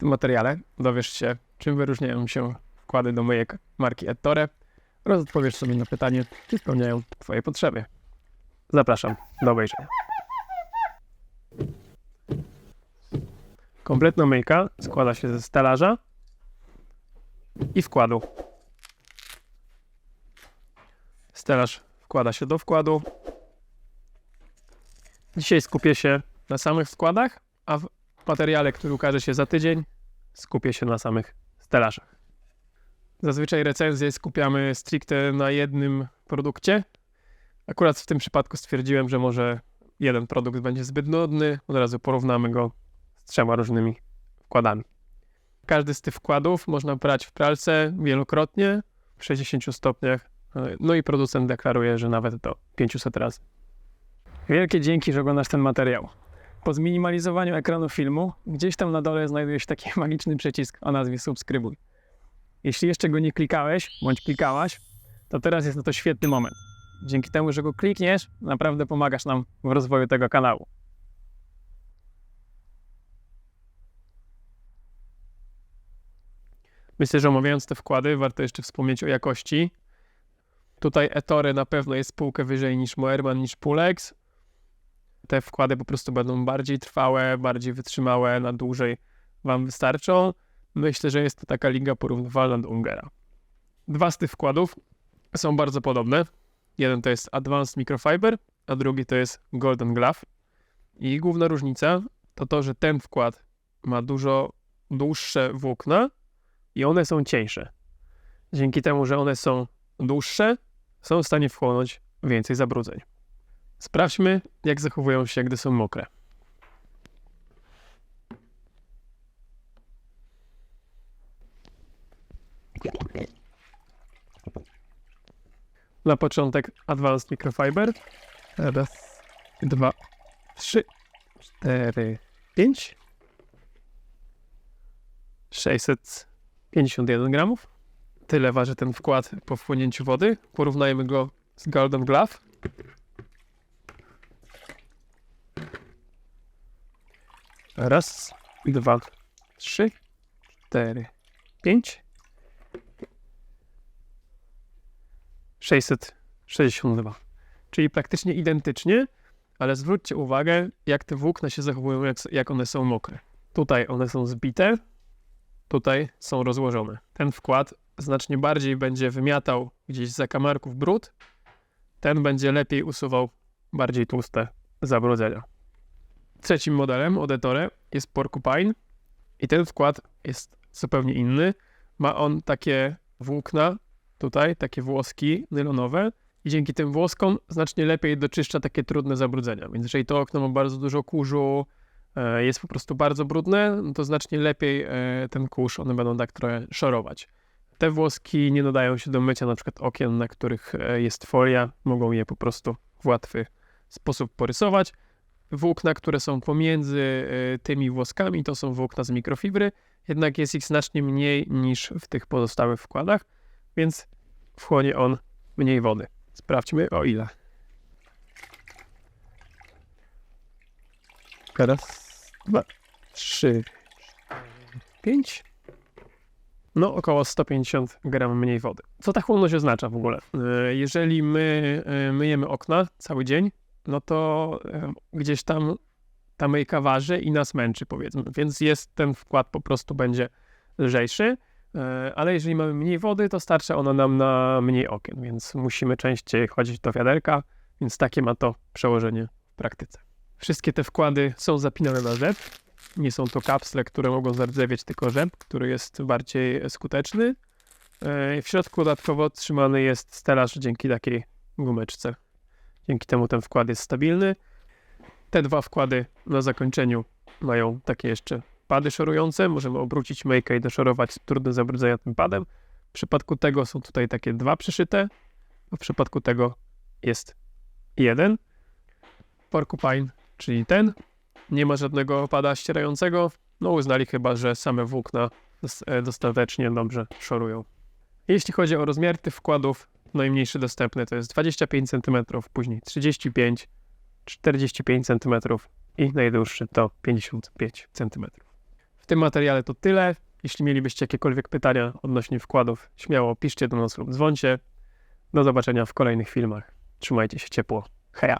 tym materiale dowiesz się, czym wyróżniają się wkłady do myjek marki Ettore oraz odpowiesz sobie na pytanie, czy spełniają Twoje potrzeby. Zapraszam do obejrzenia. Kompletna myjka składa się ze stelaża i wkładu. Stelaż wkłada się do wkładu. Dzisiaj skupię się na samych wkładach, a w materiale, który ukaże się za tydzień, skupię się na samych stelażach. Zazwyczaj recenzje skupiamy stricte na jednym produkcie. Akurat w tym przypadku stwierdziłem, że może jeden produkt będzie zbyt nudny, od razu porównamy go z trzema różnymi wkładami. Każdy z tych wkładów można prać w pralce wielokrotnie w 60 stopniach, no i producent deklaruje, że nawet do 500 razy. Wielkie dzięki, że oglądasz ten materiał. Po zminimalizowaniu ekranu filmu, gdzieś tam na dole znajduje się taki magiczny przycisk o nazwie subskrybuj. Jeśli jeszcze go nie klikałeś, bądź klikałaś, to teraz jest na to świetny moment. Dzięki temu, że go klikniesz, naprawdę pomagasz nam w rozwoju tego kanału. Myślę, że omawiając te wkłady, warto jeszcze wspomnieć o jakości. Tutaj Ettore na pewno jest spółkę wyżej niż Moerman, niż Pulex. Te wkłady po prostu będą bardziej trwałe, bardziej wytrzymałe, na dłużej Wam wystarczą. Myślę, że jest to taka liga porównywalna do Ungera. Dwa z tych wkładów są bardzo podobne. Jeden to jest Advanced Microfiber, a drugi to jest Golden Glove. I główna różnica to to, że ten wkład ma dużo dłuższe włókna i one są cieńsze. Dzięki temu, że one są dłuższe, są w stanie wchłonąć więcej zabrudzeń. Sprawdźmy, jak zachowują się, gdy są mokre. Na początek Advanced Microfiber. Raz, dwa, trzy, cztery, pięć. 651 gramów. Tyle waży ten wkład po wchłonięciu wody. Porównajmy go z Golden Glove. Raz, dwa, trzy, cztery, pięć. 662. Czyli praktycznie identycznie, ale zwróćcie uwagę, jak te włókna się zachowują, jak, jak one są mokre. Tutaj one są zbite, tutaj są rozłożone. Ten wkład znacznie bardziej będzie wymiatał gdzieś z zakamarków brud, ten będzie lepiej usuwał bardziej tłuste zabrudzenia. Trzecim modelem od Ettore jest Porcupine i ten wkład jest zupełnie inny. Ma on takie włókna, tutaj, takie włoski nylonowe i dzięki tym włoskom znacznie lepiej doczyszcza takie trudne zabrudzenia. Więc jeżeli to okno ma bardzo dużo kurzu, e, jest po prostu bardzo brudne, no to znacznie lepiej e, ten kurz, one będą tak trochę szorować. Te włoski nie nadają się do mycia na przykład okien, na których e, jest folia, mogą je po prostu w łatwy sposób porysować. Włókna, które są pomiędzy tymi włoskami, to są włókna z mikrofibry, jednak jest ich znacznie mniej niż w tych pozostałych wkładach, więc wchłonie on mniej wody. Sprawdźmy o ile. Raz, dwa, trzy, pięć. No, około 150 gram mniej wody. Co ta chłonność oznacza w ogóle? E, jeżeli my e, myjemy okna cały dzień, no to e, gdzieś tam ta myjka waży i nas męczy, powiedzmy. Więc jest ten wkład po prostu będzie lżejszy. Ale jeżeli mamy mniej wody, to starcza ona nam na mniej okien, więc musimy częściej chodzić do wiaderka, więc takie ma to przełożenie w praktyce. Wszystkie te wkłady są zapinane na rzep. Nie są to kapsle, które mogą zardzewieć, tylko rzep, który jest bardziej skuteczny. W środku dodatkowo trzymany jest stelaż dzięki takiej gumeczce. Dzięki temu ten wkład jest stabilny. Te dwa wkłady na zakończeniu mają takie jeszcze pady szorujące. Możemy obrócić myjkę i doszorować trudne zabrudzenia tym padem. W przypadku tego są tutaj takie dwa przyszyte, a w przypadku tego jest jeden. Porcupine, czyli ten. Nie ma żadnego pada ścierającego. No uznali chyba, że same włókna e, dostatecznie dobrze szorują. Jeśli chodzi o rozmiar tych wkładów, najmniejszy dostępny to jest 25 cm, później 35 45 cm i najdłuższy to 55 cm tym materiale to tyle. Jeśli mielibyście jakiekolwiek pytania odnośnie wkładów, śmiało piszcie do nas lub dzwońcie. Do zobaczenia w kolejnych filmach. Trzymajcie się ciepło. Heja!